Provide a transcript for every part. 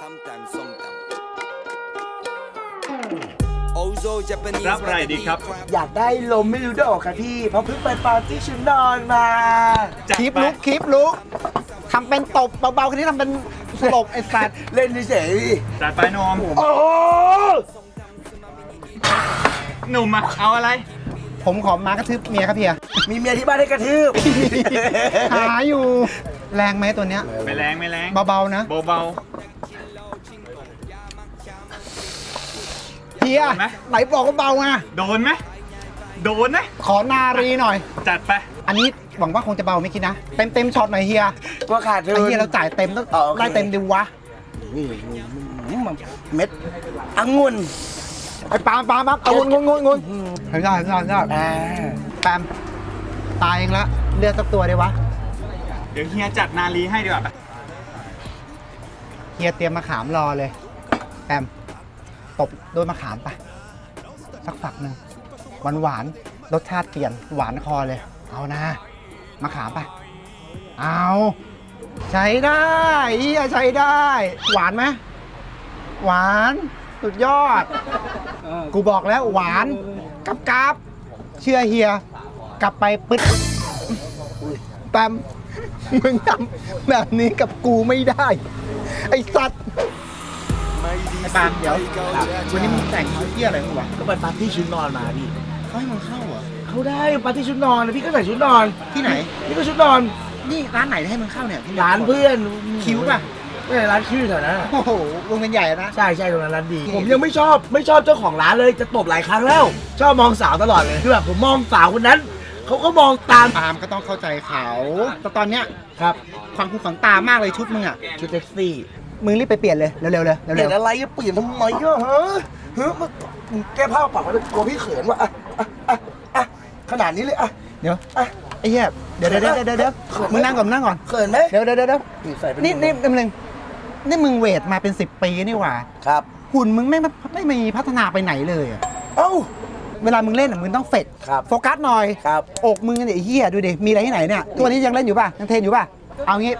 sometimes sometimes โอโซ Japanese รับอะไรดีครับ อยากได้ลมไม่รู้ได้ออกค่ะพี่ เพราะเพิ่งไปปาร์ตี้ชุดนอนมา จัดคลิปไปลุกคลิปลุกทำเป็นตบเบาๆคนนี้ทำเป็นสลบไอ้สัตว์เล่นเฉยๆพี่จัดไปนมโอ้โหหนุ่มอะเอาอะไร ผมขอมากระทืบเมียครับเพียมีเมียที่บ้านให้กระทืบ หาอยู่ แรงไหมตัวเนี้ยไม่แรงไม่แรงเบาๆนะ เบา เฮียโดนไหม ไหนบอกว่าเบาไงๆโดนไหมโดนนะ ขอนารีหน่อย จัดไป อันนี้หวังว่าคงจะเบาไม่คิดนะ เต็มเต็มๆช็อตหน่อยเฮียว่าขาดทุน ไอ้เฮียเราจ่ายเต็มต้องอ๋อโอเค ได้เต็มดิวะนี่เม็ดองุ่นไอ้ปาล์มปาล์มปาล์มเอางุนงุนงุนงุนเฮ้ยได้ได้ได้อ่าแปมตายเองละเลือกสักตัวได้วะเดี๋ยวเฮียจัดนาลีให้ดีกว่าไปเฮียเตรียมมะขามรอเลยแปม ตบด้วยมะขามไปสักฝักหนึ่งหวานหวานๆรสชาติเปลี่ยนหวานคอเลย เอานะมะขามไปเอาใช้ได้เฮียใช้ได้ หวานไหมหวานสุดยอด กูบอกแล้วหวานกับกราบเชื่อเฮีย กลับไปปึ๊ดแปมมึงทำแบบนี้กับกูไม่ได้ ไอ้สัตว์ ไอ้ปาล์มเดี๋ยววันนี้มึงแต่งชุดเที่ยอะไรมึงวะก็ไปปาร์ตี้ชุดนอนมาพี่เขาให้มึงเข้าเหรอเขาได้ปาร์ตี้ชุดนอนนะพี่ก็ใส่ชุดนอนที่ไหนพี่ก็ชุดนอน นี่ร้านไหนให้มึงเข้าเนี่ยที่ร้านเพื่อนคิ้วป่ะไม่ใช่ร้านคิ้วแถวนั้นอะโอ้โหวงเงินใหญ่นะ ใช่ใช่ตรงนั้นร้านดี ผมยังไม่ชอบไม่ชอบเจ้าของร้านเลยจะตบหลายครั้งแล้ว ชอบมองสาวตลอดเลยคือแบบผมมองสาวคนนั้นเขาก็มองตามปาล์มก็ต้องเข้าใจเขา แต่ตอนเนี้ยครับ ความคูขังตามากเลยชุดมึงอะชุดแท็กซี่ มึงรีบไปเปลี่ยนเลยเร็วๆเลยเปลี่เร็ยนวอะไรอะเปลี่ยนทำไมอะฮะเฮ้ยมึงแก้ผ้าเปล่าแล้วกลัวพี่เขินว่ะอะอะอะอะขนาดนี้เลยอะๆเดี๋ยวอะ ไอ้เหี้ยเดี๋ยวเดี๋ยวเดี๋ยวเดี๋ยวเดี๋ยวเขินไหม มึงนั่งก่อนมึงนั่งก่อนเขินไหมเดี๋ยวเดี๋ยวเดี๋ยวเดี๋ยวนี่ใส่เป็นนี่นี่นี่มึงนี่มึงเวทมาเป็น10ปีนี่หว่าครับ หุ่นมึงไม่ไม่ไม่มีพัฒนาไปไหนเลยอะเอ้า เวลามึงเล่นอะมึงต้องเฟดครับโฟกัสหน่อยครับ อกมึงเนี่ยไอ้เฮียดูดิมีอะไรที่ไหนเนี่ยตัวนี้ยังเล่นอยู่ป่ะยังเทรนอยู่ป่ะเอางี้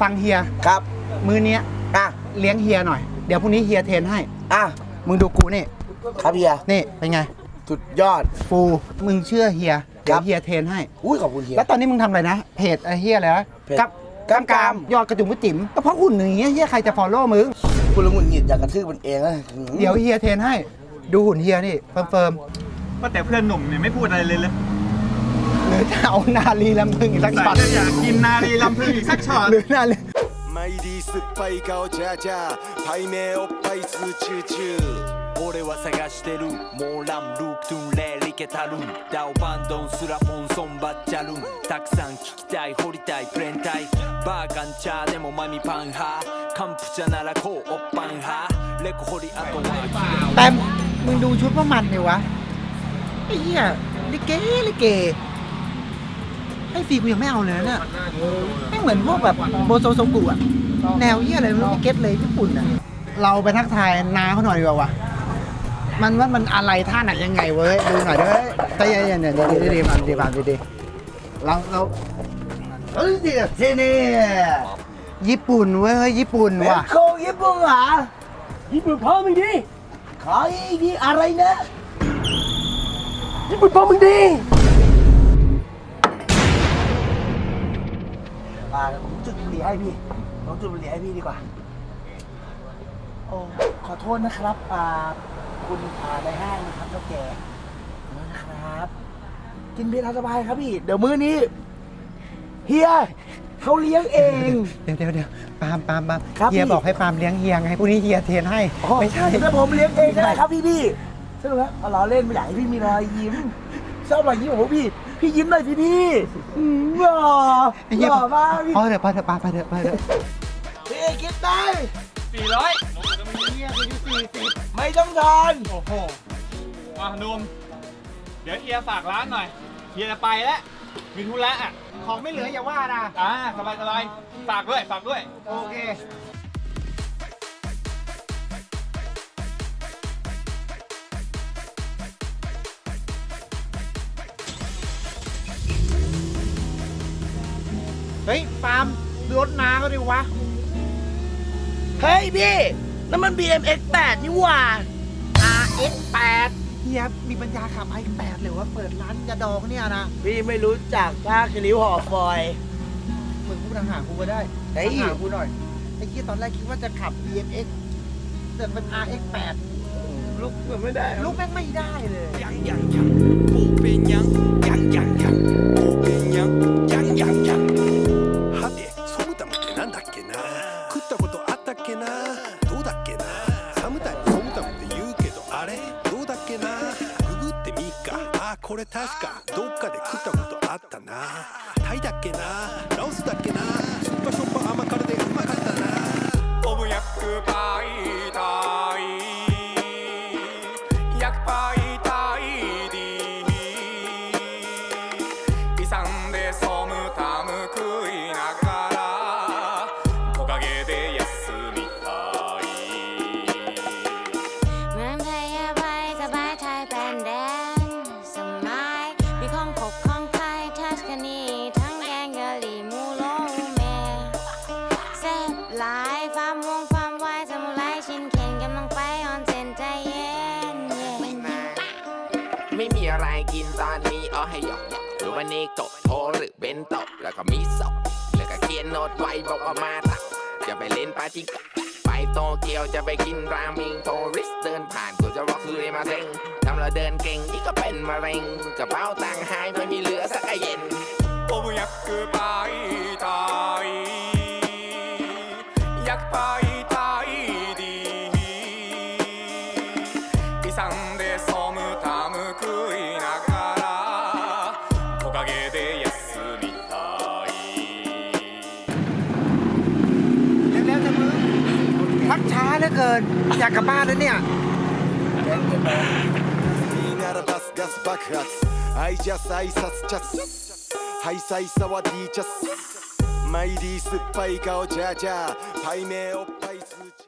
ฟังเฮียครับ มือเนี้ย อะ เลี้ยงเฮียหน่อย เดี๋ยวพรุ่งนี้เฮียเทรนให้ อะ มึงดูกูนี่ ครับเฮียนี่เป็นไง สุดยอด ฟูมึงเชื่อเฮีย เดี๋ยครัวบเฮียเทรนให้ อุ้ยขอบคุณเฮีย แล้วตอนนี้มึงทำอะไรนะ เพจไอ้เฮียอะไรนะเพจ กับกล้ามกรามยอดกระจุงกระจิ๋มก็เพราะหุ่นอย่างเงี้ยเฮียใครจะฟอลโล่มึง คุณละงุนหงิดอยากกระทืบมันเองนะเดี๋ยวเฮียเทรนให้ ดูหุ่นเฮียนี่เฟิร์มว่าแต่เพื่อนหนุ่มเนี่ยไม่พูดอะไรเลยเลยๆหรือจะเอานาลีลำพึงอีกสักแต่ช็อตจะอยากกินนาลีลำพึงอีกสักช็อตหรือนาลี マイリー酸っぱい顔ジャージャー背面おっぱい数チューチュー俺は探してるモーランルークトゥンレーリケタルンダオバンドンスラポンソンバッチャルンたくさん聞きたい掘りたいプレンタイバーガンチャーでもマミパン派カンプチャならこうおっぱん派レコ掘りあとは แปมมึงดูชุดพวกมันดิวะ ไอ้เหี้ยลิเกลิเก ไอ้ฟรีกูยังไม่เอาเลยนะเนี่ยไม่เหมือนพวกแบบโบโซโซกุอะแนวเหี้ยอะไรไม่รู้ไม่เก็ตเลยญี่ปุ่นอะเราไปทักทายนาเขาหน่อยดีกว่าวะมันว่ามันอะไรท่าไหนยังไงเว้ยดูหน่อยด้วยใจเย็นๆเนี่ยดีดีดีๆดีๆดีดีเราเราเฮ้ยเดี๋ยวที่นี่ญี่ปุ่นเว้ยญี่ปุ่นเป็นว่ะโคญี่ปุ่นเหรอญี่ปุ่นพ่อมึงดีขออีกทีอะไรนะญี่ปุ่นพ่อมึงดี เดี๋ยวผมจุดบุหรี่ให้พี่ผมจุดบุหรี่ให้พี่ดีกว่า โอ้ขอโทษนะครับอ่าคุณอ่าในห้างนะครับเจ้าแก่ขอโทษนะครับ กินเบียร์ทานสบายครับพี่ เดี๋ยวมื้อนี้เฮียเขาเลี้ยงเอง เดี๋ยวเดี๋ยวเดี๋ยวปาล์มปาล์มปาล์มครับเฮียพี่ บอกให้ปาล์มเลี้ยงเฮียไงพรุ่งนี้เฮียเทรนให้ ไม่ใช่แล้วผมเลี้ยงเองก็ได้ครับพี่พี่สนุกครับเอาล้อเล่นไม่อยากให้พี่มีรอยยิ้มชอบรอยยิ้มของพวกพี่ พี่ยิ้มหน่อยสิพี่อืมหล่อไอ้เหี้ยหล่อมากพี่พอเถอะพอเถอะปาล์มไปเถอะไปเถอะพี่คิดได้สี่ร้อยไม่ต้องทอนโอ้โหอะหนุ่มเดี๋ยวเฮียฝากร้านหน่อยเฮียจะไปแล้ว มีธุระอะ ของไม่เหลืออย่าว่านะ อ่าสบายสบายฝากด้วย ฝากด้วย โอเค เฮ้ยปาล์มรถน้าก็ดีวะ เฮ้ยพี่นั่นมัน BMX 8 นี่หว่า RX 8เฮียมีปัญญาขับ RX 8หรือว่าเปิดร้านจะดองเนี่ยนะพี่ไม่รู้จักท่าคลิวห่อฟอยเมึงพูดทางหากูก็ได้เฮ้ย ทางหากูหน่อยไอ้เฮียตอนแรกคิดว่าจะขับ BMX เสือกเป็น RX ลุกมันไม่ได้ลุกแม่งไม่ได้เลย ยังยังยังปูเป็นยังยังยังยัง れ確かどっかで食ったことあったな。タイだっけな。ラオスだっけな。しょっぱしょっぱ甘辛でうまかったな。オブヤクパイタイヤクパイタイディイサンデソム นซานมีเอาให้หยอกหรือว่าเนกโตโทหรือเบนโตแล้วก็มีศพแล้วก็เขียนโน้ตไว้บอกว่ามาตักจะไปเล่นปาจิกะไปโตเกียวจะไปกินราเมิงโทริสเดินผ่านกูจะว่าคือมาเร็งทำเราเดินเก่งที่ก็เป็นมะเร็งกระเป๋าตังค์หายไม่มีเหลือสักเย็นโอ้ยอยากไปตายอยากไป น อยากกลับบ้านแล้วเนี่ย いいならバスガス爆発アイジャス挨拶チャスハイサイサワディーチャスマイリー酸っぱい顔ジャージャーパイメおっぱいス